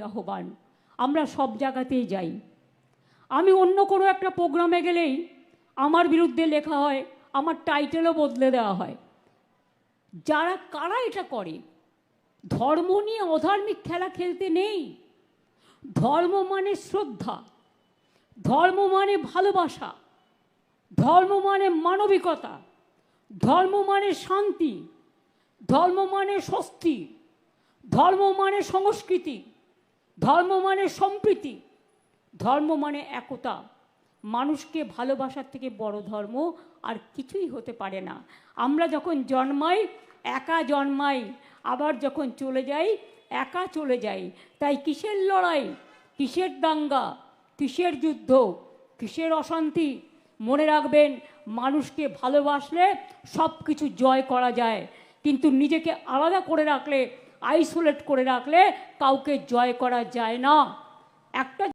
আহ্বান। আমরা সব জায়গাতেই যাই। আমি অন্য কোনো একটা প্রোগ্রামে গেলেই আমার বিরুদ্ধে লেখা হয়, আমার টাইটেলও বদলে দেওয়া হয়। যারা, কারা এটা করে? ধর্ম নিয়ে অধার্মিক খেলা খেলতে নেই। ধর্ম মানে শ্রদ্ধা, ধর্ম মানে ভালোবাসা, ধর্ম মানে মানবিকতা, ধর্ম মানে শান্তি, ধর্ম মানে স্বস্তি, ধর্ম মানে সংস্কৃতি। ধর্ম মানে সম্প্রীতি। ধর্ম মানে একতা। মানুষকে ভালোবাসার থেকে বড় ধর্ম আর কিছুই হতে পারে না। আমরা যখন জন্মাই, একা জন্মাই, আবার যখন চলে যাই, একা চলে যাই, তাই কিসের লড়াই? কিসের দাঙ্গা? কিসের যুদ্ধ? কিসের অশান্তি? মনে রাখবেন, মানুষকে ভালোবাসলে সব কিছু জয় করা যায়, কিন্তু নিজেকে আলাদা করে রাখলে আইসোলেট করে রাখলে কাউকে জয় করা যায় না। একটা